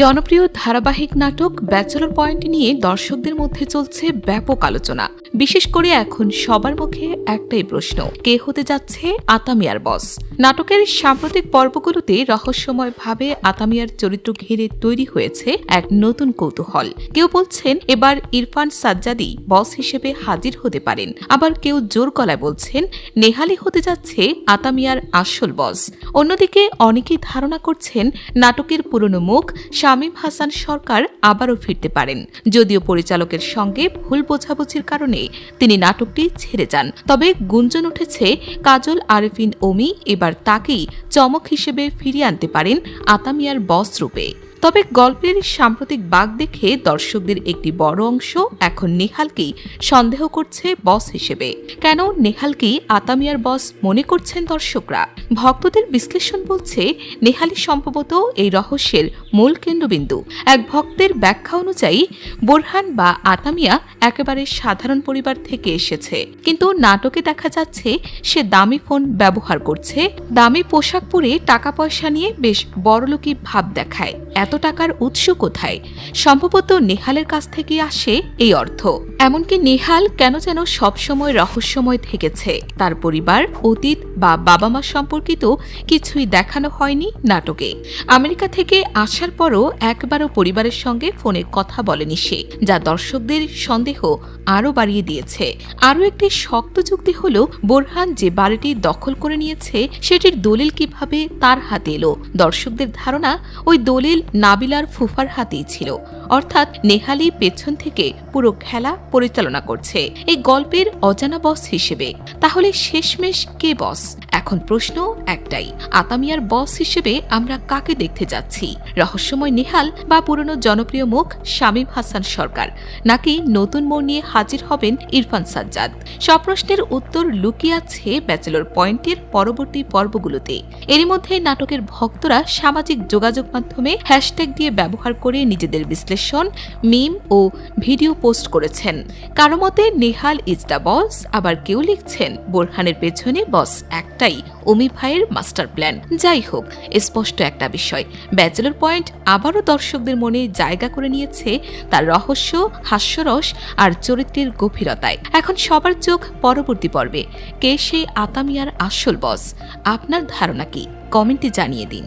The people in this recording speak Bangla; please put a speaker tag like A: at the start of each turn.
A: জনপ্রিয় ধারাবাহিক নাটক ব্যাচেলর পয়েন্ট নিয়ে দর্শকদের মধ্যে চলছে ব্যাপক আলোচনা। বিশেষ করে এখন সবার মুখে একটাই প্রশ্ন, কে হতে যাচ্ছে আতামিয়ার বস নাটকের সাম্প্রতিক পর্বগুলোতে রহস্যময়ভাবে আতামিয়ার চরিত্র ঘিরে তৈরি হয়েছে এক নতুন কৌতূহল। কেউ বলছেন, এবার ইরফান সাজ্জাদি বস হিসেবে হাজির হতে পারেন। আবার কেউ জোর গলায় বলছেন, নেহালি হতে যাচ্ছে আতামিয়ার আসল বস অন্যদিকে অনেকেই ধারণা করছেন, নাটকের পুরনো মুখ শামীম হাসান সরকার আবারও ফিরতে পারেন। যদিও পরিচালকের সঙ্গে ভুল বোঝাবুঝির কারণে তিনি নাটকটি ছেড়ে যান। তবে গুঞ্জন উঠেছে, কাজল, আরেফিন, ওমি এবার তাকেই চমক হিসেবে ফিরিয়ে আনতে পারেন আতামিয়ার বস রূপে। তবে গল্পের সাম্প্রতিক বাঘ দেখে দর্শকদের একটি বড় অংশ এখন নেহালকেই সন্দেহ করছে বস হিসেবে। কেন নেহালকেই আতামিয়ার বস মনে করছেন দর্শকরা? ভক্তদের বিশ্লেষণ বলছে, নেহালি সম্ভবত এই রহস্যের মূল কেন্দ্রবিন্দু। এক ভক্তের ব্যাখ্যা অনুযায়ী, বোরহান বা আতামিয়া একেবারে সাধারণ পরিবার থেকে এসেছে। কিন্তু নাটকে দেখা যাচ্ছে, সে দামি ফোন ব্যবহার করছে। দামি পোশাক পরে টাকা পয়সা নিয়ে বেশ বড়লোকি ভাব দেখায়। এত টাকার উৎস কোথায়? সম্ভবত নেহালের কাছ থেকে আসে এই অর্থ। এমনকি নেহাল কেন যেন সবসময় রহস্যময় থেকেছে। তার পরিবার, অতীত বা বাবা মা সম্পর্কিত কিছুই দেখানো হয়নি নাটকে। আমেরিকা থেকে আসার পরও একবারও পরিবারের সঙ্গে ফোনে কথা বলেনি সে, যা দর্শকদের সন্দেহ আরও বাড়িয়ে দিয়েছে। আরও একটি শক্ত যুক্তি হল, বোরহান যে বাড়িটি দখল করে নিয়েছে, সেটির দলিল কীভাবে তার হাতে এলো? দর্শকদের ধারণা, ওই দলিল নাবিলার ফুফার হাতেই ছিল। অর্থাৎ নেহালি পেছন থেকে পুরো খেলা পরিচালনা করছে। এই গল্পের অজানা বস হিসেবে। তাহলে শেষমেশ কে বস এখন প্রশ্ন একটাই। আতামিয়ার বস হিসেবে আমরা কাকে দেখতে যাচ্ছি? রহস্যময় নেহাল বা পুরনো জনপ্রিয় মুখ শামীম হাসান সরকার? নাকি নতুন মোড় নিয়ে হাজির হবেন ইরফান সাজ্জাদ? সব প্রশ্নের উত্তর লুকিয়ে আছে ব্যাচেলর পয়েন্টের পরবর্তী পর্বগুলোতে। এরই মধ্যে নাটকের ভক্তরা সামাজিক যোগাযোগ মাধ্যমে হ্যাশট্যাগ দিয়ে ব্যবহার করে নিজেদের বিশ্লেষণ, মিম ও ভিডিও পোস্ট করেছেন। কারও মতে, নেহাল ইজ দ্য বস, আবার কেউ লিখছেন, বোরহানের পেছনে বস একটাই। অমি ভাইয়ের মাস্টার প্ল্যান। যাই হোক, স্পষ্ট একটা বিষয়। ব্যাচেলর পয়েন্ট আবারও দর্শকদের মনে জায়গা করে নিয়েছে তার রহস্য, হাস্যরস আর চরিত্রের গভীরতায়। এখন সবার চোখ পরবর্তী পর্বে। কে সেই আতামিয়ার আসল বস আপনার ধারণা কি? কমেন্টে জানিয়ে দিন।